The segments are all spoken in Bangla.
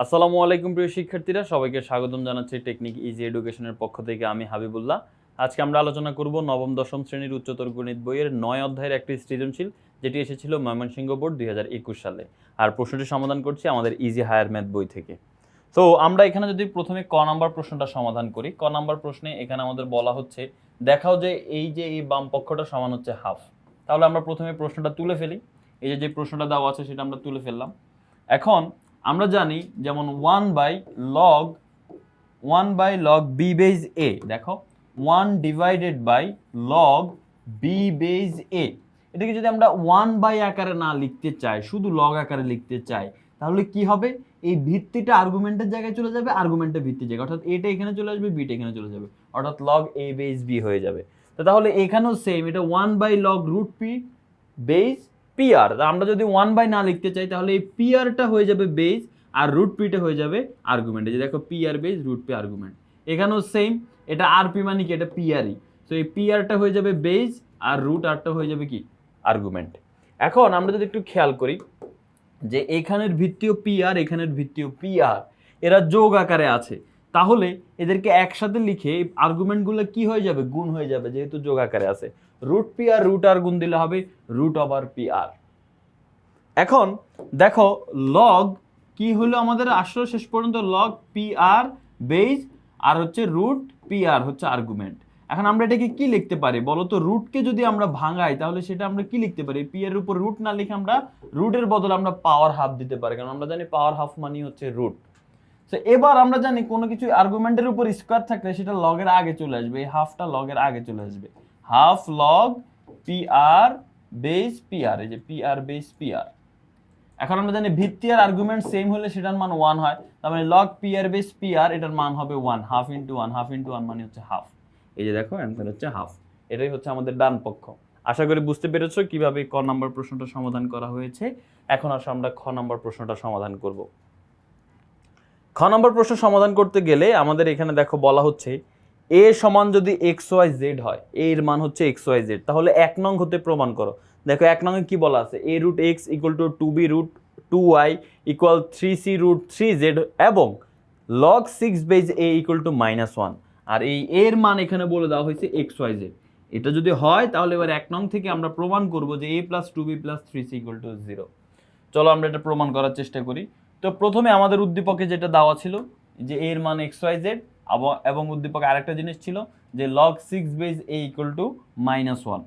আসসালামু আলাইকুম প্রিয় শিক্ষার্থীরা, সবাইকে স্বাগতম জানাচ্ছি টেকনিক ইজি এডুকেশনের পক্ষ থেকে আমি হাবিবুল্লাহ। আজকে আমরা আলোচনা করব নবম, দশম শ্রেণির উচ্চতর গণিত বইয়ের নয় অধ্যায়ের একটি সৃজনশীল, যেটি এসেছিল ময়মনসিংহ বোর্ড দুই হাজার একুশ সালে। আর প্রশ্নটি সমাধান করছি আমাদের ইজি হায়ার ম্যাথ বই থেকে। তো আমরা এখানে যদি প্রথমে ক নাম্বার প্রশ্নটা সমাধান করি, ক নাম্বার প্রশ্নে এখানে আমাদের বলা হচ্ছে, দেখাও যে এই যে এই বাম পক্ষটা সমান হচ্ছে হাফ। তাহলে আমরা প্রথমে প্রশ্নটা তুলে ফেলি। এই যে যে প্রশ্নটা দেওয়া আছে সেটা আমরা তুলে ফেললাম। এখন আমরা জানি যেমন one by log one by log B base A দেখো one divided by log B base A এটাকে যদি আমরা ওয়ান বাই আকারে না লিখতে চাই, শুধু লগ আকারে লিখতে চাই, তাহলে কি হবে? এই ভিত্তিটা আর্গুমেন্টের জায়গায় চলে যাবে আর্গুমেন্টের ভিত্তির জায়গায়। অর্থাৎ এটা এখানে চলে আসবে বিটা এখানে চলে যাবে। অর্থাৎ লগ এ বেজ বি হয়ে যাবে। তো তাহলে এখানেও সেম এটা one by log root P base PR আমরা যদি ওয়ান বাই না লিখতে চাই, তাহলে এই পিআরটা হয়ে যাবে বেজ আর রুট পিটা হয়ে যাবে আর্গুমেন্ট যে দেখো PR base root P argument এখানেও সেম এটা আর পি মানে কি? এটা পিআরই তো এই পিআরটা হয়ে যাবে বেজ আর রুট আরটা হয়ে যাবে কি? আর্গুমেন্ট এখন আমরা যদি একটু খেয়াল করি যে এখানের ভিত্তিও পিআর এখানের ভিত্তিও পিআর এরা যোগ আকারে আছে। তাহলে এদেরকে একসাথে লিখে আর্গুমেন্টগুলো কি হয়ে যাবে? গুণ হয়ে যাবে, যেহেতু যোগ আকারে আছে। রুট পি আর রুট আর গুণ দিলে হবে রুট ওভার পি আর এখন দেখো লগ কি হলো আমাদের আসলে শেষ পর্যন্ত log P R base R হচ্ছে রুট পি আর হচ্ছে আর্গুমেন্ট এখন আমরা এটাকে কি লিখতে পারি? বলো তো রুটকে যদি আমরা ভাঙাই, তাহলে সেটা আমরা কি লিখতে পারি? পি এর উপর রুট না লিখে আমরা রুটের বদলে আমরা পাওয়ার হাফ দিতে পারি, কারণ আমরা জানি পাওয়ার হাফ মানে হচ্ছে রুট তো এবার আমরা জানি কোনো কিছু আর্গুমেন্টের উপর স্কোয়ার থাকলে সেটা লগের আগে চলে আসবে, এই হাফটা লগের আগে চলে আসবে। Half log P R base P R এই যে P R base P R এখন আমরা জানি ভিত্তি আর আর্গুমেন্ট সেম হলে সেটার মান ওয়ান হয়। তার মানে log P R base P R এটার মান হবে one half into one half into one মানে হচ্ছে হাফ এই যে দেখো অ্যান্সার হচ্ছে হাফ এটাই হচ্ছে আমাদের ডান পক্ষ। আশা করি বুঝতে পেরেছ কীভাবে ক নম্বর প্রশ্নটা সমাধান করা হয়েছে। এখন আসো আমরা খ নম্বর প্রশ্নটা সমাধান করব। খ নম্বর প্রশ্ন সমাধান করতে গেলে আমাদের এখানে দেখো বলা হচ্ছে এ সমান যদি এক্স ওয়াই জেড হয় এর মান হচ্ছে এক্স ওয়াই জেড, তাহলে এক নং হতে প্রমাণ করো। দেখো, এক নঙ্গে কি বলা আছে? A root x equal to two b root two y equal three c root three z এবং log six base a equal to minus one আর এই এর মান এখানে বলে দেওয়া হয়েছে এক্স ওয়াই জেড। এটা যদি হয়, তাহলে এবার এক নং থেকে আমরা প্রমাণ করব যে a plus two b plus three c equal to zero চলো আমরা এটা প্রমাণ করার চেষ্টা করি। তো প্রথমে আমাদের উদ্দীপকে যেটা দেওয়া ছিল, যে এর মান এক্স ওয়াই জেড এবং উদ্দীপক আরেকটা জিনিস ছিল যে log six base a equal to minus one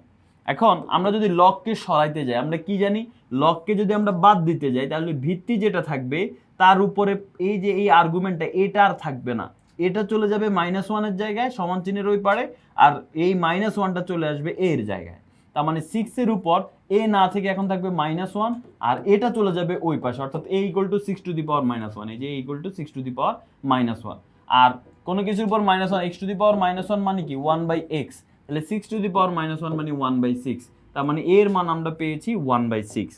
এখন আমরা যদি লককে সরাইতে যাই, আমরা কি জানি? লককে যদি আমরা বাদ দিতে যাই, তাহলে ভিত্তি যেটা থাকবে, তার উপরে এই যে এই আর্গুমেন্টটা এটা আর থাকবে না। এটা চলে যাবে মাইনাস ওয়ানের জায়গায়, সমান চিহ্নের ওই পারে, আর এই মাইনাস ওয়ানটা চলে আসবে এর জায়গায়। তার মানে সিক্সের উপর এ না থেকে এখন থাকবে মাইনাস ওয়ান আর এটা চলে যাবে ওই পাশে, অর্থাৎ a equal to six to the power minus one এই যে equal to six to the power minus one আর কোনো কিছুর উপর minus one x to the power minus one মানে কি? ওয়ান বাই এক্স তাহলে six to the power minus one মানে ওয়ান বাই সিক্স তার মানে এর মান আমরা পেয়েছি ওয়ান বাই সিক্স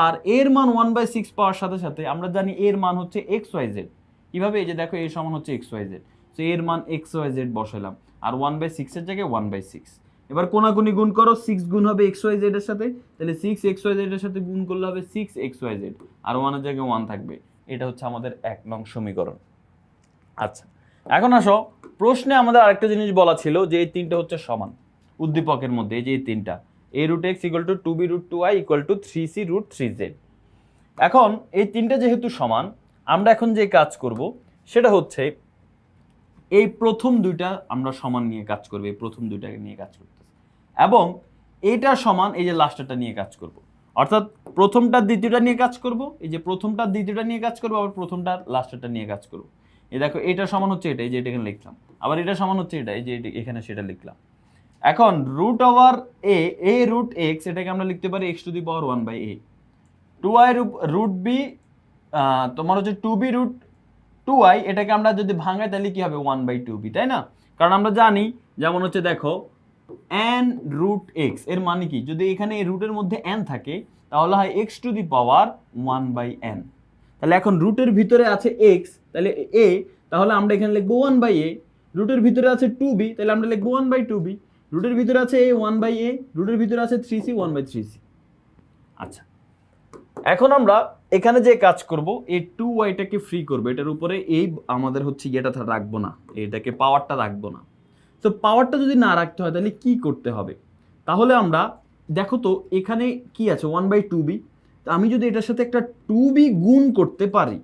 আর এর মান ওয়ান বাই সিক্স পাওয়ার সাথে সাথে আমরা জানি এর মান হচ্ছে এক্স ওয়াই জেড কীভাবে? এই যে দেখো, এর সমান হচ্ছে এক্স ওয়াই জেড তো এর মান এক্স ওয়াই জেড বসালাম। আর ওয়ান বাই সিক্সের জায়গায় ওয়ান বাই সিক্স এবার কোনাকুনি গুণ করো সিক্স গুণ হবে এক্স ওয়াই জেড এর সাথে। তাহলে সিক্স এক্স ওয়াই জেড এর সাথে গুণ করলে হবে সিক্স এক্স ওয়াই জেড আর ওয়ানের জায়গায় ওয়ান থাকবে। এটা হচ্ছে আমাদের এক নং সমীকরণ। আচ্ছা। এখন আসো, প্রশ্নে আমাদের আরেকটা জিনিস বলা ছিল যে এই তিনটা হচ্ছে সমান, উদ্দীপকের মধ্যে, এই যে এই তিনটা। A root x equal to two b root two I equal to three c root three z এখন এই তিনটা যেহেতু সমান, আমরা এখন যে কাজ করব, সেটা হচ্ছে এই প্রথম দুইটা আমরা সমান নিয়ে কাজ করব, এই প্রথম দুইটাকে নিয়ে কাজ করতেছি। এবং এইটা সমান, এই যে লাস্টেরটা নিয়ে কাজ করব। অর্থাৎ প্রথমটা দ্বিতীয়টা নিয়ে কাজ করব, এই যে প্রথমটা দ্বিতীয়টা নিয়ে কাজ করব, আবার প্রথমটা লাস্টেরটা নিয়ে কাজ করব। এই দেখো, এটা সমান হচ্ছে এটাই যে এটা এখানে লিখলাম। আবার এটা সমান হচ্ছে এটাই যে এখানে সেটা লিখলাম। এখন root over a a root x এটাকে আমরা লিখতে পারি x to the power one by a two I root b তোমার হচ্ছে two b root two I এটাকে আমরা যদি ভাঙাই, তাহলে কি হবে? ওয়ান বাই টু বি তাই না? কারণ আমরা জানি, যেমন হচ্ছে দেখো এন রুট এক্সের মানে কি? যদি এখানে এই রুটের মধ্যে এন থাকে, তাহলে হয় x to the power one by n তাহলে এখন রুটের ভিতরে আছে এক্স তাহলে এ তাহলে আমরা এখানে লিখব ওয়ান বাই এ রুটের ভিতরে আছে টু বি তাহলে আমরা লিখব ওয়ান বাই টু বি রুটের ভিতরে আছে এ ওয়ান বাই এ রুটের ভিতরে আছে three c one by three c আচ্ছা। এখন আমরা এখানে যে কাজ করব, এই টু ওয়াইটাকে ফ্রি করব। এটার উপরে এই আমাদের হচ্ছে ইয়েটা রাখব না। এটাকে পাওয়ারটা রাখব না। তো পাওয়ারটা যদি না রাখতে হয়, তাহলে কি করতে হবে? তাহলে আমরা, দেখো তো, এখানে কি আছে? ওয়ান বাই টু বি আমি যদি এটার সাথে একটা টু বি গুণ করতে পারি,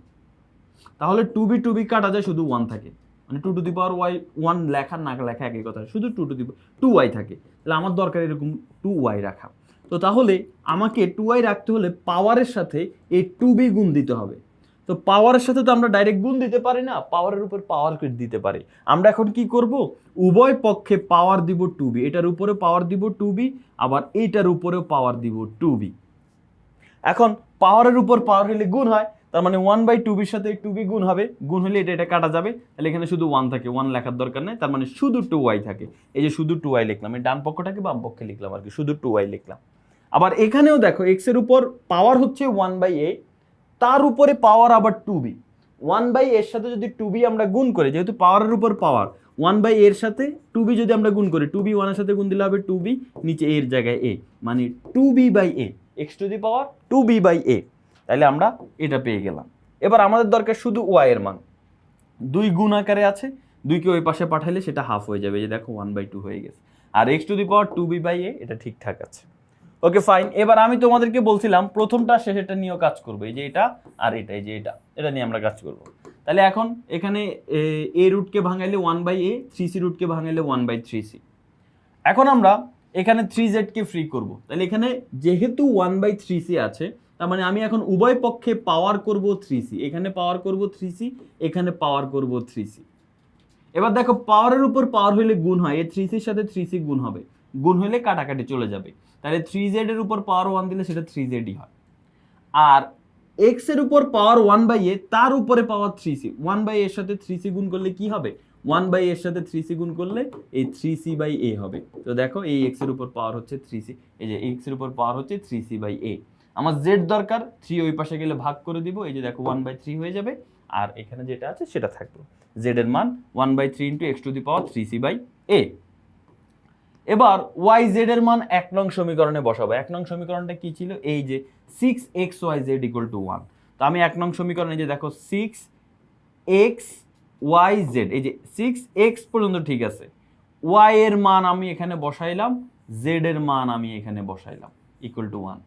তাহলে টু বি টু বি কাটা যায় শুধু ওয়ান থাকে। মানে two to the power y one লেখা না লেখা একই কথা, শুধু two to the two y থাকে। তাহলে আমার দরকার এরকম টু ওয়াই রাখা। তো তাহলে আমাকে টু ওয়াই রাখতে হলে পাওয়ারের সাথে এই টু বি গুণ দিতে হবে। তো পাওয়ারের সাথে তো আমরা ডাইরেক্ট গুণ দিতে পারি না পাওয়ারের উপর পাওয়ার দিতে পারি। আমরা এখন কি করব? উভয় পক্ষে পাওয়ার দিব টু বি এটার উপরে পাওয়ার দিব টু বি আবার এইটার উপরেও পাওয়ার দিব টু বি এখন পাওয়ারের উপর পাওয়ার হলে গুণ হয়, তার মানে ওয়ান বাই টু বির সাথে টু বি গুণ হবে, গুণ হলে এটা এটা কাটা যাবে, তাহলে এখানে শুধু ওয়ান থাকে ওয়ান লেখার দরকার নেই, তার মানে শুধু টু ওয়াই থাকে। এই যে শুধু টু ওয়াই লিখলাম, এই ডান পক্ষটাকে বাম পক্ষে লিখলাম আর কি, শুধু টু ওয়াই লিখলাম। আবার এখানেও দেখো এক্সের উপর পাওয়ার হচ্ছে ওয়ান বাই এ তার উপরে পাওয়ার আবার টু বি ওয়ান বাই এর সাথে যদি টু বি আমরা গুণ করি, যেহেতু পাওয়ারের উপর পাওয়ার ওয়ান বাই এর সাথে টু বি যদি আমরা গুণ করি টু বি ওয়ানের সাথে গুণ দিলে হবে টু বি নিচে এর জায়গায় এ মানে two b by a x to the power two b by a তাহলে আমরা এটা পেয়ে গেলাম। এবার আমাদের দরকার শুধু ওয়াই এর মান। দুই গুণ আকারে আছে, দুইকে ওই পাশে পাঠাইলে সেটা হাফ হয়ে যাবে। যে দেখো ওয়ান বাই টু হয়ে গেছে। আর x to the power two b by a এটা ঠিকঠাক আছে। ওকে ফাইন এবার আমি তোমাদেরকে বলছিলাম, প্রথমটা শেষেরটা নিয়েও কাজ করব। এই যে এটা আর এটা, এই যে এটা। এটা নিয়ে আমরা কাজ করব। তাহলে এখন এখানে, এ রুটকে ভাঙাইলে one by a three c রুটকে ভাঙাইলে ওয়ান বাই থ্রি সি এখন আমরা এখানে থ্রি জেডকে ফ্রি করব। তাহলে এখানে যেহেতু ওয়ান বাই থ্রি সি আছে, তার মানে আমি এখন উভয় পক্ষে পাওয়ার করব থ্রি সি এখানে পাওয়ার করব থ্রি সি এখানে পাওয়ার করব থ্রি সি এবার দেখো পাওয়ারের উপর পাওয়ার হলে গুণ হয়, এই থ্রি সির সাথে থ্রি সি গুণ হবে। গুণ হলে কাটাকাটি চলে যাবে। তাহলে থ্রি জেডের উপর পাওয়ার ওয়ান দিলে সেটা থ্রি জেডই হয়। আর এক্সের উপর পাওয়ার ওয়ান বাই এ তার উপরে power three c one by এর সাথে থ্রি সি গুণ করলে কি হবে? ওয়ান বাই এর সাথে থ্রি সি গুণ করলে এই থ্রি সি বাই এ হবে। তো দেখো এই এক্সের উপর পাওয়ার হচ্ছে থ্রি সি, এই যে এক্সের উপর পাওয়ার হচ্ছে থ্রি সি বাই এ। আমার জেড দরকার, থ্রি ওই পাশে গেলে ভাগ করে দিব, এই যে দেখো ওয়ান বাই থ্রি হয়ে যাবে, আর এখানে যেটা আছে সেটা থাকবে জেড এর মান one by three into x to the power three c by a. এবার ওয়াই জেড এর মান এক নং সমীকরণে বসাবো। এক নং সমীকরণটা কি ছিল? এই যে six x y z equal to one তো আমি এক নং সমীকরণে যে দেখো সিক্স এক্স ওয়াই জেড এই যে সিক্স এক্স পর্যন্ত ঠিক আছে। ওয়াই এর মান আমি এখানে বসাইলাম জেড এর মান আমি এখানে বসাইলাম ইকুয়াল টু ওয়ান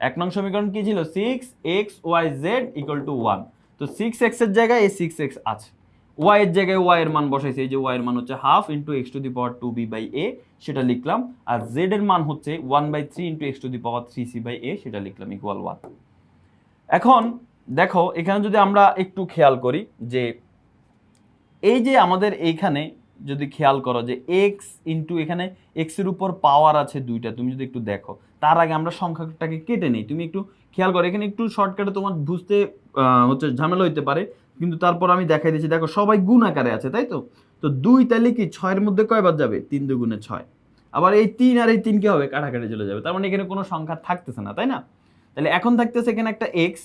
এক নং সমীকরণ কি ছিল? Six x y z equal to one তো সিক্স এক্সের জায়গায় এই সিক্স এক্স আছে। ওয়াই এর জায়গায় ওয়াই এর মান বসাইছে, এই যে ওয়াই এর মান হচ্ছে half into x to the power two b by a সেটা লিখলাম। আর জেড এর মান হচ্ছে one by three into x to the power three c by a সেটা লিখলাম ইকুয়াল ওয়ান এখন দেখো, এখানে যদি আমরা একটু খেয়াল করি যে এই যে আমাদের এইখানে যদি খেয়াল করো যে এক্স ইন্টু এখানে এক্সের উপর পাওয়ার আছে দুইটা, তুমি যদি একটু দেখো, তার আগে আমরা সংখ্যাটাকে কেটে নেই। তুমি একটু খেয়াল করো, এখানে একটু শর্টকাটে তোমার বুঝতে হচ্ছে ঝামেলা হইতে পারে, কিন্তু তারপর আমি দেখাই দিচ্ছি, দেখো সবাই গুণ আকারে আছে, তাই তো? তো দুই তাহলে কি ছয়ের মধ্যে কয়বার যাবে? তিন দুগুণে ছয়। আবার এই তিন আর এই তিন কি হবে? কাটাকাটি চলে যাবে। তার মানে এখানে কোনো সংখ্যা থাকতেছে না, তাই না? তাহলে এখন থাকতেছে এখানে একটা এক্স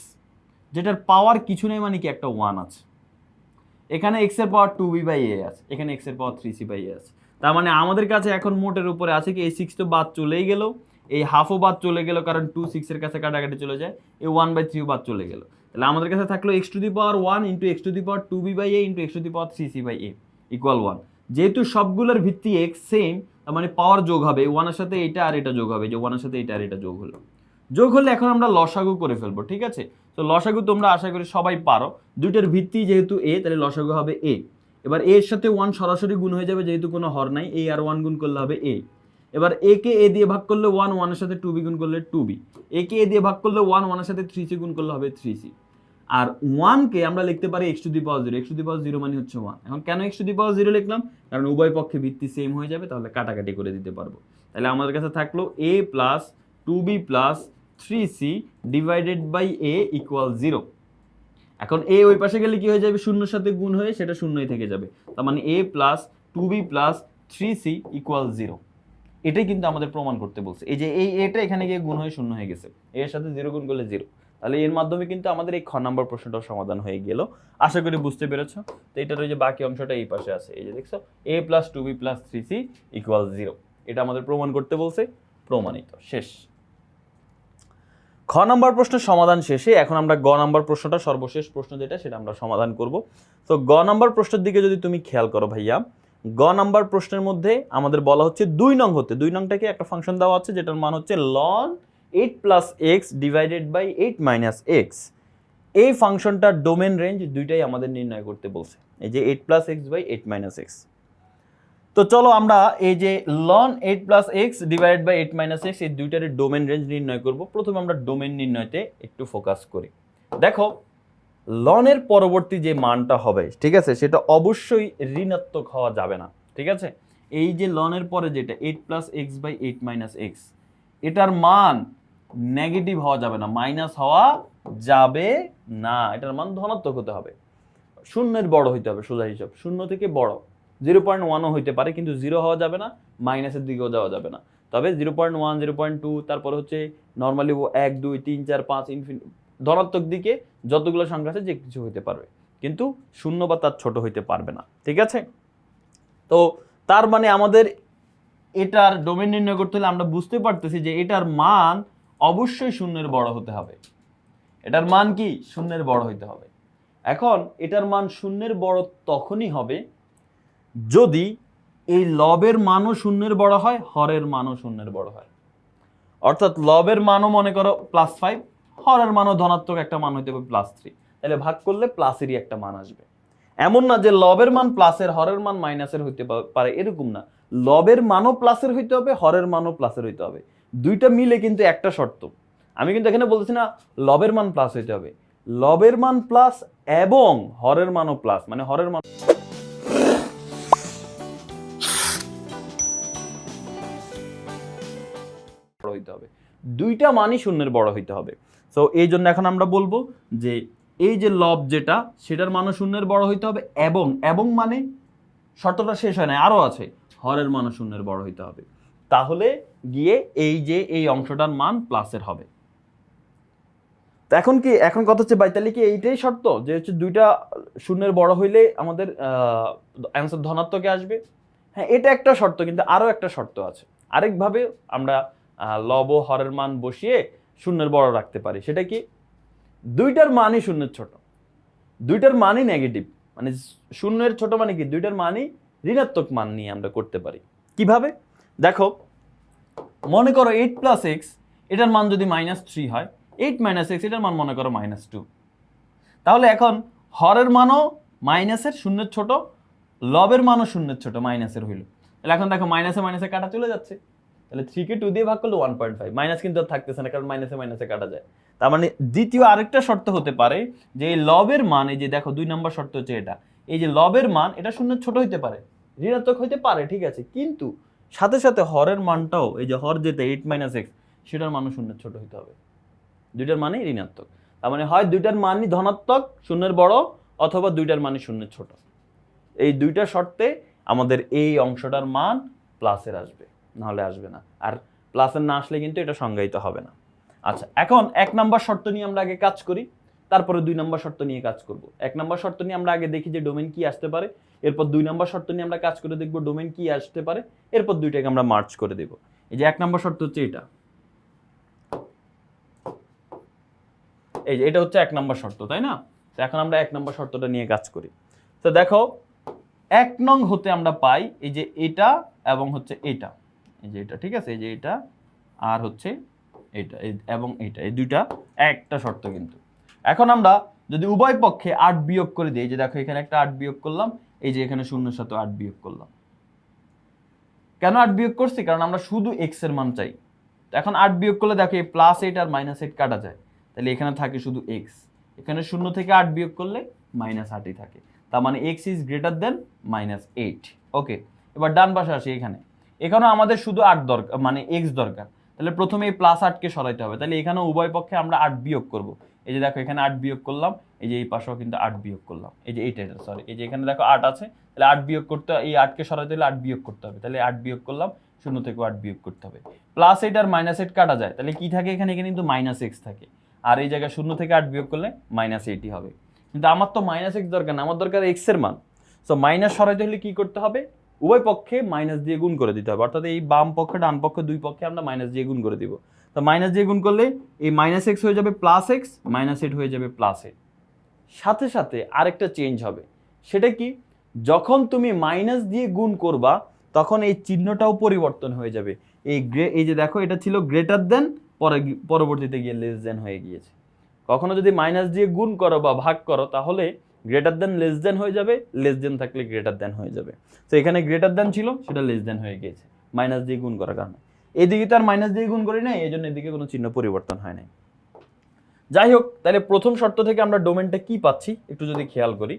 যেটার পাওয়ার কিছু নেই মানে কি? একটা ওয়ান আছে। এখানে এক্সের power two b by a আছে, এখানে এক্সের power three c by a আছে। তার মানে আমাদের কাছে এখন মোটের উপরে আছে কি, এই সিক্স তো বাদ চলেই গেল, এই হাফও বাদ চলে গেল কারণ টু সিক্সের কাছে কাটাকাটি চলে যায়, এই ওয়ান বাই থ্রিও বাদ চলে গেল। তাহলে আমাদের কাছে থাকল x to the power one into x to the power two b by a into x to the power three c by a equal one যেহেতু সবগুলোর ভিত্তি এক্স সেম তার মানে পাওয়ার যোগ হবে ওয়ানের সাথে এটা আর এটা যোগ হবে যে ওয়ানের সাথে এটা আর এটা যোগ হলো। যোগ হলে এখন আমরা লসাগু করে ফেলব, ঠিক আছে? তো লসাগু তোমরা আশা করি সবাই পারো। দুইটার ভিত্তি যেহেতু এ তাহলে লসাগু হবে এ এবার এর সাথে ওয়ান সরাসরি গুণ হয়ে যাবে যেহেতু কোনো হর নাই এ আর ওয়ান গুণ করলে হবে এ এবার এ কে এ দিয়ে ভাগ করলে ওয়ান ওয়ানের সাথে টু বি গুণ করলে টু বি এ কে এ দিয়ে ভাগ করলে ওয়ান ওয়ানের সাথে থ্রি সি গুণ করলে হবে থ্রি সি আর ওয়ানকে আমরা লিখতে পারি x to the power zero x to the power zero মানে হচ্ছে ওয়ান এখন কেন x to the power zero লিখলাম? কারণ উভয় পক্ষে ভিত্তি সেম হয়ে যাবে, তাহলে কাটাকাটি করে দিতে পারব। তাহলে আমাদের কাছে থাকল a plus two b plus three c divided by a equal zero এখন এ ওই পাশে গেলে কি হয়ে যাবে? শূন্যর সাথে গুণ হয়ে সেটা শূন্যই থেকে যাবে। তার মানে a plus two b plus three c equal zero এটাই কিন্তু আমাদের প্রমাণ করতে বলছে। এই যে এই এটা এখানে গিয়ে গুণ হয়ে শূন্য হয়ে গেছে। এর সাথে জিরো গুণ করলে জিরো তাহলে এর মাধ্যমে কিন্তু আমাদের এই খ নম্বর প্রশ্নটার সমাধান হয়ে গেল। আশা করি বুঝতে পেরেছ। তো এটার ওই যে বাকি অংশটা এই পাশে আছে। এই যে দেখছ? A plus two b plus three c equal zero এটা আমাদের প্রমাণ করতে বলছে। প্রমাণিত। শেষ। খ নাম্বার প্রশ্নের সমাধান শেষে এখন আমরা গ নাম্বার প্রশ্নটা সর্বশেষ প্রশ্ন যেটা সেটা আমরা সমাধান করব। তো গ নাম্বার প্রশ্নের দিকে যদি তুমি খেয়াল করো ভাইয়া, গ নাম্বার প্রশ্নের মধ্যে আমাদের বলা হচ্ছে দুই নং হতে, দুই নংটাকে একটা ফাংশন দেওয়া আছে যেটার মান হচ্ছে ln eight plus x divided by eight minus x এই ফাংশনটার ডোমেন রেঞ্জ দুইটাই আমাদের নির্ণয় করতে বলছে। এই যে eight plus x by eight minus x তো চলো আমরা এই যে ln eight plus x divide by eight minus x এই দুইটার ডোমেন রেঞ্জ নির্ণয় করব। প্রথমে আমরা ডোমেন নির্ণয়তে একটু ফোকাস করি। দেখো লনের পরবর্তী যে মানটা হবে, ঠিক আছে, সেটা অবশ্যই ঋণাত্মক হওয়া যাবে না, ঠিক আছে? এই যে লনের পরে যেটা eight plus x by eight minus x এটার মান নেগেটিভ হওয়া যাবে না মাইনাস হওয়া যাবে না। এটার মান ধনাত্মক হতে হবে। শূন্যের বড় হইতে হবে, সোজা হিসাব। শূন্য থেকে বড়। জিরো পয়েন্ট ওয়ানও হইতে পারে, কিন্তু জিরো হওয়া যাবে না, মাইনাসের দিকেও যাওয়া যাবে না। তবে zero point one, zero point two, তারপরে হচ্ছে নর্মালি ও এক, দুই, তিন, চার, পাঁচ ইনফিনি ধনাত্মক দিকে যতগুলো সংখ্যা আছে যে কিছু হইতে পারবে। কিন্তু শূন্য বা তার ছোট হইতে পারবে না, ঠিক আছে? তো তার মানে আমাদের এটার ডোমেন নির্ণয় করতে হলে আমরা বুঝতে পারতেছি যে এটার মান অবশ্যই শূন্যের বড় হতে হবে। এটার মান কি? শূন্যের বড় হইতে হবে। এখন এটার মান শূন্যের বড় তখনই হবে যদি এই লবের মানও শূন্যের বড় হয়, হরের মানও শূন্যের বড় হয়। অর্থাৎ লবের মানও মনে করো প্লাস ফাইভ হরের মানও ধনাত্মক একটা মান হইতে হবে প্লাস থ্রি তাহলে ভাগ করলে প্লাসেরই একটা মান আসবে। এমন না যে লবের মান প্লাসের হরের মান মাইনাসের হইতে পারে, এরকম না। লবের মানও প্লাসের হইতে হবে, হরের মানও প্লাসের হইতে হবে। দুইটা মিলে কিন্তু একটা শর্ত। আমি কিন্তু এখানে বলতেছি না লবের মান প্লাস হইতে হবে। লবের মান প্লাস এবং হরের মানও প্লাস মানে হরের মান দুইটা মানই শূন্যের বড় হইতে হবে। সো এই জন্য এখন আমরা বলব যে এই যে লব যেটা, সেটার মানও শূন্যের বড় হইতে হবে এবং এবং মানে শর্তটা শেষ হয় না আরও আছে, হরের মানও শূন্যের বড় হইতে হবে। তাহলে গিয়ে এই যে এই অংশটার মান প্লাসের হবে। তো এখন কি, এখন কথা হচ্ছে বাইতালি কি এইটাই শর্ত? যে হচ্ছে দুইটা শূন্যের বড় হইলে আমাদের অ্যান্সার ধনাত্মকে আসবে। হ্যাঁ এটা একটা শর্ত, কিন্তু আরও একটা শর্ত আছে। আরেকভাবে আমরা লব হরের মান বসিয়ে শূন্যের বড় রাখতে পারি। সেটা কি? দুইটার মানই শূন্যের ছোট। দুইটার মানই নেগেটিভ মানে শূন্যের ছোট মানে কি? দুইটার মানই ঋণাত্মক মান নিয়ে আমরা করতে পারি। কীভাবে? দেখো, মনে করো এইট প্লাস এক্স এটার মান যদি মাইনাস থ্রি হয় এইট মাইনাস এক্স এটার মান মনে করো মাইনাস টু তাহলে এখন হরের মানও মাইনাসের শূন্যের ছোট, লবের মানও শূন্যের ছোট মাইনাসের হইল। তাহলে এখন দেখো মাইনাসে মাইনাসে কাটা চলে যাচ্ছে। তাহলে থ্রিকে টু দিয়ে ভাগ করলে ওয়ান পয়েন্ট ফাইভ মাইনাস কিন্তু আর থাকতেছে না, কারণ মাইনাসে মাইনাসে কাটা যায়। তার মানে দ্বিতীয় আরেকটা শর্ত হতে পারে যে এই লবের মান, এই যে দেখো দুই নম্বর শর্ত হচ্ছে এটা। এই যে লবের মান, এটা শূন্য ছোট হইতে পারে, ঋণাত্মক হইতে পারে, ঠিক আছে। কিন্তু সাথে সাথে হরের মানটাও, এই যে হর যেটা এইট মাইনাস এক্স সেটার মানও শূন্য ছোট হইতে হবে। দুইটার মানই ঋণাত্মক। তার মানে হয় দুইটার মানই ধনাত্মক, শূন্যের বড়, অথবা দুইটার মানই শূন্যের ছোট। এই দুইটা শর্তে আমাদের এই অংশটার মান প্লাসের আসবে। নাহলে আসবে না। আর প্লাসের না আসলে কিন্তু এটা সংজ্ঞায়িত হবে না। আচ্ছা এখন এক নাম্বার শর্ত নিয়ে আমরা আগে কাজ করি, তারপরে দুই নম্বর শর্ত নিয়ে কাজ করব। এক নম্বর শর্ত নিয়ে আমরা আগে দেখি যে ডোমেন কি আসতে পারে, এরপর দুই নম্বর শর্ত নিয়ে আমরা কাজ করে দেখব ডোমেন কি আসতে পারে, এরপর দুইটাকে আমরা মার্চ করে দেব। এই যে এক নম্বর শর্ত হচ্ছে এটা। এই যে এটা হচ্ছে এক নম্বর শর্ত, তাই না? তো এখন আমরা এক নম্বর শর্তটা নিয়ে কাজ করি। তো দেখো, এক নং হতে আমরা পাই এই যে এটা এবং হচ্ছে এটা। এই যে এটা, ঠিক আছে? এই যে এটা, আর হচ্ছে এটা এবং এটা এই দুইটা একটা শর্ত কিন্তু। এখন আমরা যদি উভয় পক্ষে আট বিয়োগ করে দিই যে দেখো এখানে একটা আট বিয়োগ করলাম, এই যে এখানে শূন্যের সাথে আট বিয়োগ করলাম। কেন আট বিয়োগ করছি? কারণ আমরা শুধু এক্সের মান চাই। এখন আট বিয়োগ করলে দেখো এই প্লাস এইট আর মাইনাস এইট কাটা যায়। তাহলে এখানে থাকে শুধু এক্স এখানে শূন্য থেকে আট বিয়োগ করলে মাইনাস আটই থাকে। তার মানে x is greater than minus eight okay এবার ডান পাশে আসি এখানে। এখানেও আমাদের শুধু আট দরকার মানে এক্স দরকার। তাহলে প্রথমে এই প্লাস আটকে সরাইতে হবে। তাহলে এখানে উভয় পক্ষে আমরা আট বিয়োগ করব। এই যে দেখো, এখানে আট বিয়োগ করলাম, এই যে এই পাশেও কিন্তু আট বিয়োগ করলাম। এই যে এইটা সরি এই যে এখানে দেখো আট আছে, তাহলে আট বিয়োগ করতে, এই আটকে সরাইতে হলে আট বিয়োগ করতে হবে। তাহলে আট বিয়োগ করলাম, শূন্য থেকে আট বিয়োগ করতে হবে। প্লাস এইট আর মাইনাস এইট কাটা যায়। তাহলে কি থাকে এখানে? এখানে কিন্তু মাইনাস এক্স থাকে। আর এই জায়গায় শূন্য থেকে আট বিয়োগ করলে মাইনাস এইটই হবে। কিন্তু আমার তো মাইনাস এক্স দরকার না, আমার দরকার এক্সের মান। সো মাইনাস সরাইতে হলে কি করতে হবে? উভয় পক্ষে মাইনাস দিয়ে গুণ করে দিতে হবে। অর্থাৎ এই বাম পক্ষে, ডান পক্ষে, দুই পক্ষে আমরা মাইনাস দিয়ে গুণ করে দিব। তো মাইনাস দিয়ে গুণ করলে এই মাইনাস এক্স হয়ে যাবে প্লাস এক্স মাইনাস এইট হয়ে যাবে প্লাস এইট সাথে সাথে আরেকটা চেঞ্জ হবে। সেটা কি? যখন তুমি মাইনাস দিয়ে গুণ করবা, তখন এই চিহ্নটাও পরিবর্তন হয়ে যাবে। এই গ্রে এই যে দেখো, এটা ছিল গ্রেটার দেন পরে পরবর্তীতে গিয়ে লেস দেন হয়ে গিয়েছে। কখনো যদি মাইনাস দিয়ে গুণ করো বা ভাগ করো, তাহলে গ্রেটার দেন লেস দেন হয়ে যাবে লেস দেন থাকলে গ্রেটার দেন হয়ে যাবে। তো এখানে গ্রেটার দেন ছিল, সেটা লেস দেন হয়ে গিয়েছে মাইনাস দিয়ে গুণ করার কারণে। এদিকে তো আর মাইনাস দিয়ে গুণ করি না এই জন্য এদিকে কোনো চিহ্ন পরিবর্তন হয় নাই। যাই হোক, তাহলে প্রথম শর্ত থেকে আমরা ডোমেনটা কি পাচ্ছি, একটু যদি খেয়াল করি।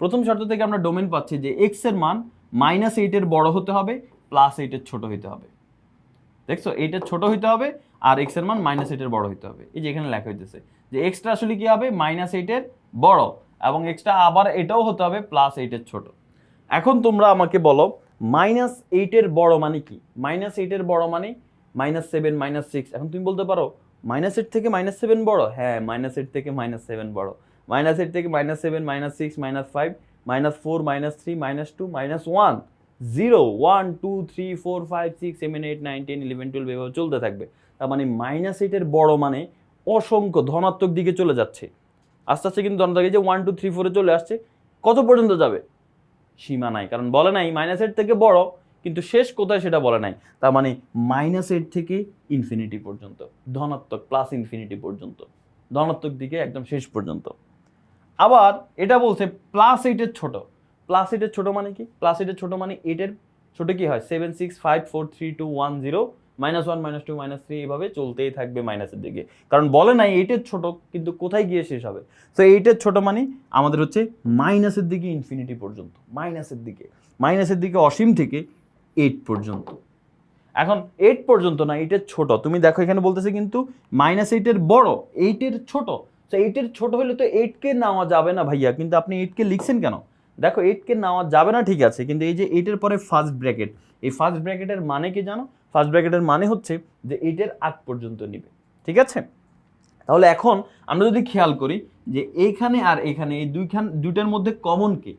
প্রথম শর্ত থেকে আমরা ডোমেন পাচ্ছি যে এক্সের মান মাইনাস এইটের বড় হতে হবে প্লাস এইটের ছোট হতে হবে। দেখছ? এইটার ছোট হইতে হবে আর এক্সের মান মাইনাস এইটের বড় হইতে হবে। এই যে এখানে লেখা হইতেছে যে এক্সটা আসলে কি হবে? মাইনাস এইটের বড় এবং এক্সটা আবার এটাও হতে হবে প্লাস এইটের ছোট। এখন তোমরা আমাকে বলো মাইনাস এইটের বড় মানে কি? মাইনাস এইটের বড় মানে মাইনাস সেভেন মাইনাস সিক্স এখন তুমি বলতে পারো মাইনাস এইট থেকে মাইনাস সেভেন বড়? হ্যাঁ মাইনাস এইট থেকে মাইনাস সেভেন বড়। মাইনাস এইট থেকে minus seven minus six minus five minus four minus three minus two minus one zero one two three four five six seven eight nine ten eleven twelve এভাবে চলতে থাকবে। তার মানে মাইনাস এইটের বড় মানে অসংখ্য ধনাত্মক দিকে চলে যাচ্ছে। আস্তে আস্তে কিন্তু ধনাত্মক যে ওয়ান টু থ্রি ফোরে চলে আসছে, কত পর্যন্ত যাবে? সীমা নাই, কারণ বলে নাই মাইনাস এইট থেকে বড়, কিন্তু শেষ কোথায় সেটা বলে নাই। তার মানে মাইনাস এইট থেকে ইনফিনিটি পর্যন্ত, ধনাত্মক প্লাস ইনফিনিটি পর্যন্ত, ধনাত্মক দিকে একদম শেষ পর্যন্ত। আবার এটা বলছে প্লাস এইটের ছোট প্লাস এইটের ছোট মানে কি? প্লাস এইটের ছোট মানে এইটের ছোট কি হয়? Seven six five four three two one zero minus one, minus two, minus three এভাবে চলতেই থাকবে মাইনাসের দিকে। কারণ বলে নাই এইটের ছোট, কিন্তু কোথায় গিয়ে শেষ হবে? তো এইটের ছোট মানে আমাদের হচ্ছে মাইনাসের দিকে ইনফিনিটি পর্যন্ত, মাইনাসের দিকে। মাইনাসের দিকে অসীম থেকে এইট পর্যন্ত। এখন এইট পর্যন্ত না এইটের ছোট। তুমি দেখো এখানে বলতেছে কিন্তু মাইনাস এইটের বড় এইটের ছোট। তো এইটের ছোট হলে তো এইটকে নেওয়া যাবে না ভাইয়া, কিন্তু আপনি এইটকে লিখছেন কেন? দেখো এইটকে নেওয়া যাবে না ঠিক আছে, কিন্তু এই যে এইটের পরে ফার্স্ট ব্র্যাকেট এই ফার্স্ট ব্র্যাকেটের মানে কি জানো? ফার্স্ট ব্র্যাকেটের মানে হচ্ছে যে এইটের আগ পর্যন্ত নিবে। ঠিক আছে? তাহলে এখন আমরা যদি খেয়াল করি যে এইখানে আর এখানে এই দুইখান দুইটার মধ্যে কমন কি?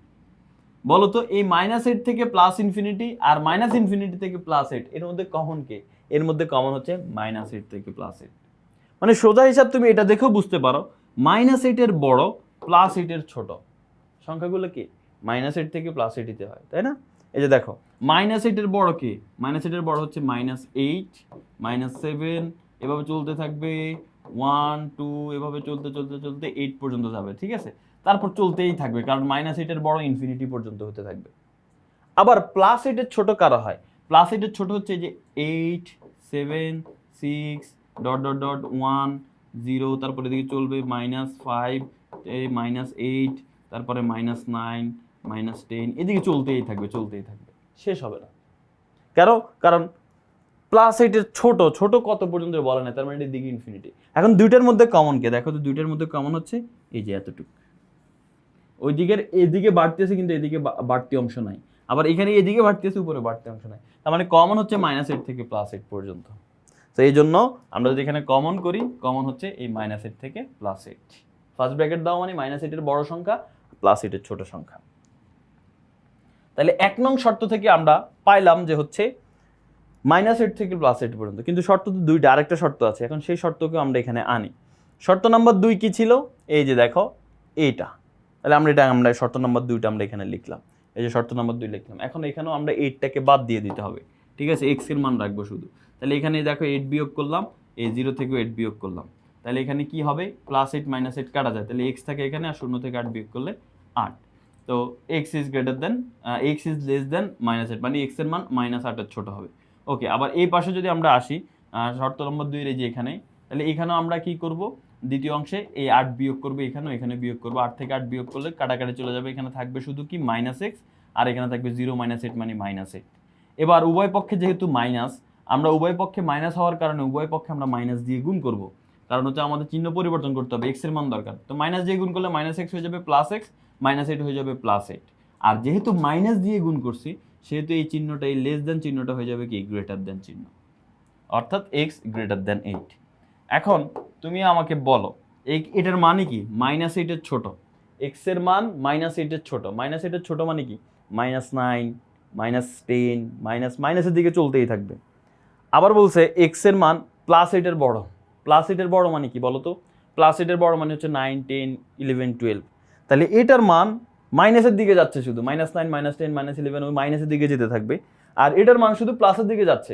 বলো তো এই মাইনাস এইট থেকে প্লাস ইনফিনিটি আর মাইনাস ইনফিনিটি থেকে প্লাস এইট এর মধ্যে কমন কে? এর মধ্যে কমন হচ্ছে মাইনাস এইট থেকে প্লাস এইট মানে সোজা হিসাব তুমি এটা দেখেও বুঝতে পারো মাইনাস এইটের বড় প্লাস এইটের ছোট। সংখ্যাগুলো কি? মাইনাস এইট থেকে প্লাস এইটিতে হয়, তাই না? এই যে দেখো মাইনাস এইটের বড় কি? মাইনাস এইটের বড় হচ্ছে মাইনাস এইট মাইনাস সেভেন এভাবে চলতে থাকবে ওয়ান টু এভাবে চলতে চলতে চলতে এইট পর্যন্ত যাবে, ঠিক আছে? তারপর চলতেই থাকবে, কারণ মাইনাস এইটের বড় ইনফিনিটি পর্যন্ত হতে থাকবে। আবার প্লাস এইটের ছোট কারও হয়? প্লাস এইটের ছোট হচ্ছে যে eight seven six dot dot dot one zero তারপরে এদিকে চলবে মাইনাস ফাইভ মাইনাস এইট তারপরে মাইনাস নাইন মাইনাস টেন এদিকে চলতেই থাকবে চলতেই থাকবে। শেষ হবে না। কেন? কারণ প্লাস এইটের ছোট ছোট কত পর্যন্ত বলে না তার মানে এটার দিকে ইনফিনিটি এখন দুইটার মধ্যে কমন কে? দেখো তো দুইটার মধ্যে কমন হচ্ছে, এই যে এতটুকু। ওই দিকের এদিকে বাড়তেছে কিন্তু এদিকে বাড়তি অংশ নাই। আবার এখানে এদিকে বাড়তেছে উপরে বাড়তি অংশ নাই। তার মানে কমন হচ্ছে মাইনাস এইট থেকে প্লাস এইট পর্যন্ত। তো এই জন্য আমরা যদি এখানে কমন করি কমন হচ্ছে এই মাইনাস এইট থেকে প্লাস এইট ফার্স্ট ব্র্যাকেট দাও মানে মাইনাস এইটের বড় সংখ্যা প্লাস এইটের ছোট সংখ্যা। তাহলে এক নং শর্ত থেকে আমরা পাইলাম যে হচ্ছে মাইনাস এইট থেকে প্লাস এইট পর্যন্ত। কিন্তু শর্ত তো দুইটা, আরেকটা শর্ত আছে। এখন সেই শর্তকেও আমরা এখানে আনি। শর্ত নাম্বার দুই কি ছিল? এই যে দেখো, এইটা। তাহলে আমরা এটা, আমরা শর্ত নাম্বার দুইটা আমরা এখানে লিখলাম। এই যে শর্ত নাম্বার দুই লিখলাম। এখন এখানেও আমরা এইটটাকে বাদ দিয়ে দিতে হবে। ঠিক আছে? এক্সের মান রাখব শুধু। তাহলে এখানে দেখো এইট বিয়োগ করলাম, এই জিরো থেকে এইট বিয়োগ করলাম। তাহলে এখানে কি হবে? প্লাস এইট মাইনাস এইট কাটা যায়। তাহলে এক্স থাকে এখানে আর শূন্য থেকে আট বিয়োগ করলে আট। তো x is greater than x is less than minus eight মানে এক্সের মান মাইনাস আটের ছোট হবে। ওকে আবার এই পাশে যদি আমরা আসি শর্ত নম্বর দুই যে এখানে, তাহলে এখানেও আমরা কি করব? দ্বিতীয় অংশে এই আট বিয়োগ করব এখানেও, এখানে বিয়োগ করব। আট থেকে আট বিয়োগ করলে কাটাকাটি চলে যাবে। এখানে থাকবে শুধু কি? মাইনাস এক্স আর এখানে থাকবে জিরো মাইনাস এইট মানে মাইনাস এইট এবার উভয় পক্ষে যেহেতু মাইনাস আমরা উভয় পক্ষে মাইনাস হওয়ার কারণে উভয় পক্ষে আমরা মাইনাস দিয়ে গুণ করব। কারণ হচ্ছে আমাদের চিহ্ন পরিবর্তন করতে হবে এক্সের মান দরকার। তো মাইনাস দিয়ে গুণ করলে মাইনাস এক্স হয়ে যাবে প্লাস এক্স মাইনাস এইট হয়ে যাবে প্লাস এইট আর যেহেতু মাইনাস দিয়ে গুণ করছি, সেহেতু এই চিহ্নটা, এই লেস দেন চিহ্নটা হয়ে যাবে কি? গ্রেটার দেন চিহ্ন। অর্থাৎ এক্স গ্রেটার দেন এইট এখন তুমি আমাকে বলো, এই এটার মানে কি? মাইনাস এইটের ছোট। এক্সের মান মাইনাস এইটের ছোট। মাইনাস এইটের ছোট মানে কি? Minus nine minus ten minus মাইনাসের দিকে চলতেই থাকবে। আবার বলছে এক্সের মান প্লাস এইটের বড়। প্লাস এইটের বড় মানে কি বলো তো? প্লাস এইটের বড় মানে হচ্ছে নাইন টেন ইলেভেন টুয়েলভ তাহলে এটার মান মাইনাসের দিকে যাচ্ছে শুধু minus nine minus ten minus eleven ওই মাইনাসের দিকে যেতে থাকবে। আর এটার মান শুধু প্লাসের দিকে যাচ্ছে।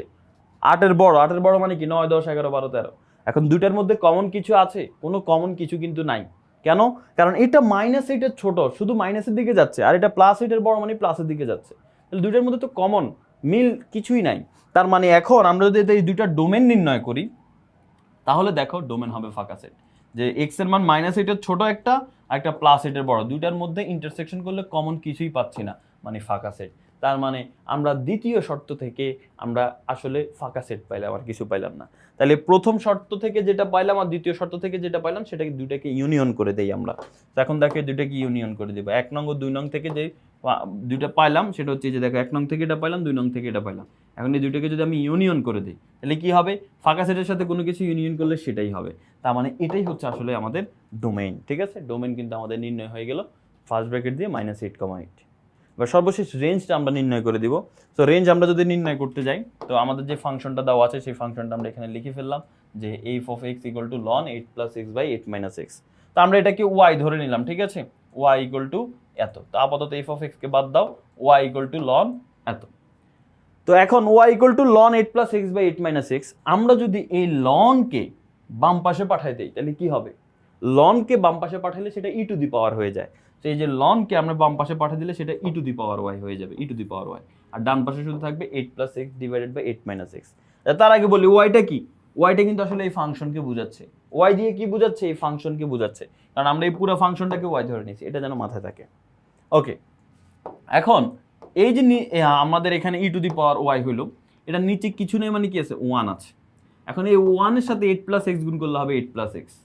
আটের বড় আটের বড় মানে কি? নয়, দশ, এগারো, বারো, তেরো। এখন দুইটার মধ্যে কমন কিছু আছে, কোনো কমন কিছু কিন্তু নাই। কেন? কারণ এটা মাইনাস এইটের ছোট, শুধু মাইনাসের দিকে যাচ্ছে। আর এটা প্লাস এইটের বড় মানে প্লাসের দিকে যাচ্ছে। তাহলে দুইটার মধ্যে তো কমন মিল কিছুই নাই। তার মানে এখন আমরা যদি এই দুইটা ডোমেন নির্ণয় করি, তাহলে দেখো ডোমেন হবে ফাঁকা সেট যে এক্সের মান মাইনাস এইটের ছোট একটা আর একটা প্লাস এইটের বড়। দুইটার মধ্যে ইন্টারসেকশন করলে কমন কিছুই পাচ্ছি না মানে ফাঁকা সেট তার মানে আমরা দ্বিতীয় শর্ত থেকে আমরা আসলে ফাঁকা সেট পাইলাম, আর কিছু পাইলাম না। তাহলে প্রথম শর্ত থেকে যেটা পাইলাম আর দ্বিতীয় শর্ত থেকে যেটা পাইলাম, সেটাকে দুইটাকে ইউনিয়ন করে দেই আমরা। এখন দেখো এই দুইটাকে ইউনিয়ন করে দিব। এক নং ও দুই নং থেকে যে দুইটা পাইলাম, সেটা হচ্ছে যে দেখো, এক নং থেকে এটা পাইলাম, দুই নং থেকে এটা পাইলাম। এখন এই দুইটাকে যদি আমি ইউনিয়ন করে দিই, তাহলে কি হবে? ফাঁকা সেটের সাথে কোনো কিছু ইউনিয়ন করলে সেটাই হবে। তার মানে এটাই হচ্ছে আসলে আমাদের ডোমেইন ঠিক আছে? ডোমেইন কিন্তু আমাদের নির্ণয় হয়ে গেল। ফার্স্ট ব্র্যাকেট দিয়ে মাইনাস এইট কমা এইট এবার সর্বশেষ রেঞ্জটা আমরা নির্ণয় করে দিব। তো রেঞ্জ আমরা যদি নির্ণয় করতে যাই, তো আমাদের যে ফাংশনটা দেওয়া আছে, সেই ফাংশনটা আমরা এখানে লিখে ফেললাম, যে f of x equal to ln eight plus x by eight minus x তো আমরা এটাকে ওয়াই ধরে নিলাম, ঠিক আছে? ওয়াই ইকুয়াল টু এত। তো আপাতত এফ অফ এক্সকে বাদ দাও ওয়াই ইকুয়াল টু লন এত। তো এখন y equal to ln eight plus x by eight minus x আমরা যদি এই লনকে বাম পাশে পাঠাই দিই, তাহলে কি হবে? লনকে বাম পাশে পাঠালে সেটা ই টু দি পাওয়ার হয়ে যায়। তো এই যে লনকে আমরা বাম পাশে পাঠিয়ে দিলে সেটা ই টু দি পাওয়ার ওয়াই হয়ে যাবে ই টু দি পাওয়ার ওয়াই আর ডান পাশে শুধু থাকবে eight plus x divided by eight minus x তার আগে বলি ওয়াইটা কি? ওয়াইটা কিন্তু আসলে এই ফাংশনকে বোঝাচ্ছে। ওয়াই দিয়ে কি বোঝাচ্ছে? এই ফাংশনকে বোঝাচ্ছে। কারণ আমরা এই পুরো ফাংশনটাকে ওয়াই ধরে নিয়েছি। এটা যেন মাথায় থাকে। ওকে এখন এই যে আমাদের এখানে ই টু দি পাওয়ার ওয়াই হলো এটা নিচে কিছু নেই মানে কি আছে? ওয়ান আছে। এখন এই ওয়ানের সাথে এইট প্লাস এক্স গুণ করলে হবে eight plus x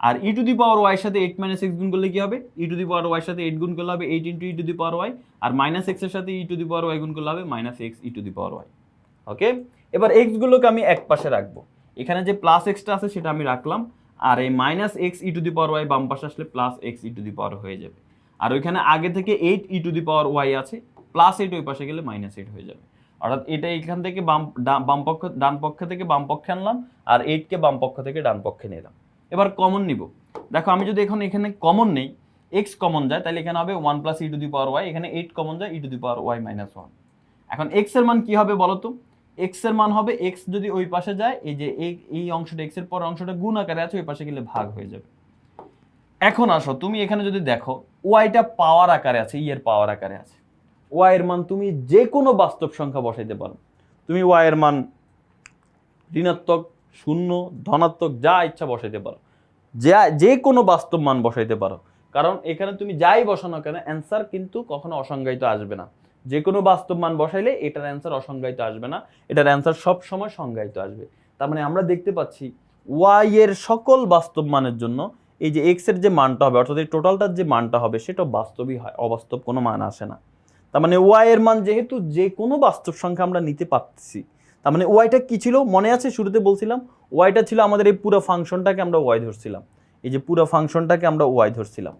R e to the power y সাথে এইট মাইনাস এক্স গুণ করলে কি হবে? E to the power y সাথে এইট গুণ করলে হবে eight into e to the power y R minus এক্সের সাথে ই টু দি পাওয়ার ওয়াই গুণ করলে হবে minus x e to the power y okay এবার এক্সগুলোকে আমি এক পাশে রাখব। এখানে যে প্লাস এক্সটা আছে সেটা আমি রাখলাম, আর এই minus x e to the power y বাম পাশে আসলে plus x e to the power হয়ে যাবে। আর ওইখানে আগে থেকে eight e to the power y আছে প্লাস এইট ওই পাশে গেলে মাইনাস এইট হয়ে যাবে। অর্থাৎ এটা এখান থেকে বাম বাম পক্ষ, ডান পক্ষ থেকে বাম পক্ষে আনলাম, আর এইটকে বাম পক্ষ থেকে ডান পক্ষে নিলাম এবার কমন নিব। দেখো, আমি যদি এখন এখানে কমন নেই এক্স কমন যায়, তাহলে এখানে হবে one plus e to the power y এখানে এইট কমন যায় e to the power y minus one এখন এক্সের মান কি হবে বলো তো? এক্সের মান হবে এক্স যদি ওই পাশে যায়, এই যে এই অংশটা এক্সের পর অংশটা গুণ আকারে আছে, ওই পাশে গেলে ভাগ হয়ে যাবে। এখন আসো, তুমি এখানে যদি দেখো ওয়াইটা পাওয়ার আকারে আছে ই এর পাওয়ার আকারে আছে। ওয়াই এর মান তুমি যে কোনো বাস্তব সংখ্যা বসাইতে পারো। তুমি ওয়াই এর মান ঋণাত্মক, শূন্য, ধনাত্মক, যা ইচ্ছা বসাইতে পারো। যা যে কোনো বাস্তব মান বসাইতে পারো। কারণ এখানে তুমি যাই বসানো কেন অ্যান্সার কিন্তু কখনো অসংজ্ঞায়িত আসবে না। যে কোনো বাস্তব মান বসাইলে এটার অ্যান্সার অসংজ্ঞায়িত আসবে না, এটার অ্যান্সার সব সময় সংজ্ঞায়িত আসবে। তার মানে আমরা দেখতে পাচ্ছি ওয়াই এর সকল বাস্তব মানের জন্য এই যে এক্সের যে মানটা হবে, অর্থাৎ এই টোটালটার যে মানটা হবে, সেটা বাস্তবই হয়, অবাস্তব কোনো মান আসে না। তার মানে ওয়াই এর মান যেহেতু যে কোনো বাস্তব সংখ্যা আমরা নিতে পারছি, তার মানে ওয়াইটা কি ছিল? মনে আছে? শুরুতে বলছিলাম ওয়াইটা ছিল আমাদের এই পুরো ফাংশনটাকে আমরা ওয়াই ধরছিলাম। এই যে পুরো ফাংশনটাকে আমরা ওয়াই ধরছিলাম।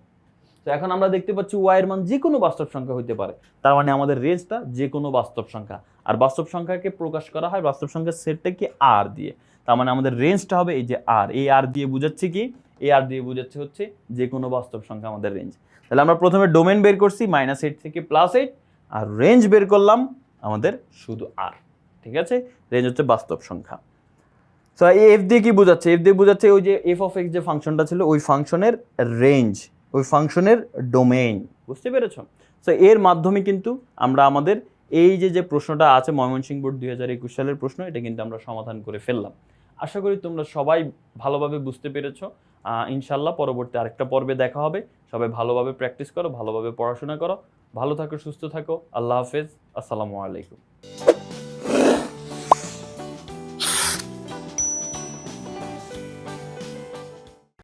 তো এখন আমরা দেখতে পাচ্ছি ওয়াই এর মান যে কোনো বাস্তব সংখ্যা হতে পারে। তার মানে আমাদের রেঞ্জটা যে কোনো বাস্তব সংখ্যা। আর বাস্তব সংখ্যাকে প্রকাশ করা হয় বাস্তব সংখ্যার সেটটাকে আর দিয়ে। তার মানে আমাদের রেঞ্জটা হবে এই যে আর এই আর দিয়ে বুঝাচ্ছে কি? এই আর দিয়ে বুঝাচ্ছে হচ্ছে যে কোনো বাস্তব সংখ্যা আমাদের রেঞ্জ তাহলে আমরা প্রথমে ডোমেন বের করছি মাইনাস এইট থেকে প্লাস এইট আর রেঞ্জ বের করলাম আমাদের শুধু আর ঠিক আছে? রেঞ্জ হচ্ছে বাস্তব সংখ্যা। এই এফ দিয়ে কি বোঝাচ্ছে? এফ দিয়ে বোঝাচ্ছে ওই যে এফ অফ এক্স যে ফাংশনটা ছিল, ওই ফাংশনের রেঞ্জ ওই ফাংশনের ডোমেইন। বুঝতে পেরেছ? সো এর মাধ্যমে কিন্তু আমরা আমাদের এই যে যে প্রশ্নটা আছে ময়মনসিংহ বোর্ড দুই হাজার একুশ সালের প্রশ্ন, এটা কিন্তু আমরা সমাধান করে ফেললাম। আশা করি তোমরা সবাই ভালোভাবে বুঝতে পেরেছ। ইনশাল্লাহ পরবর্তী আরেকটা পর্বে দেখা হবে। সবাই ভালোভাবে প্র্যাকটিস করো, ভালোভাবে পড়াশোনা করো। ভালো থাকো, সুস্থ থাকো। আল্লাহ হাফেজ। আসসালামু আলাইকুম।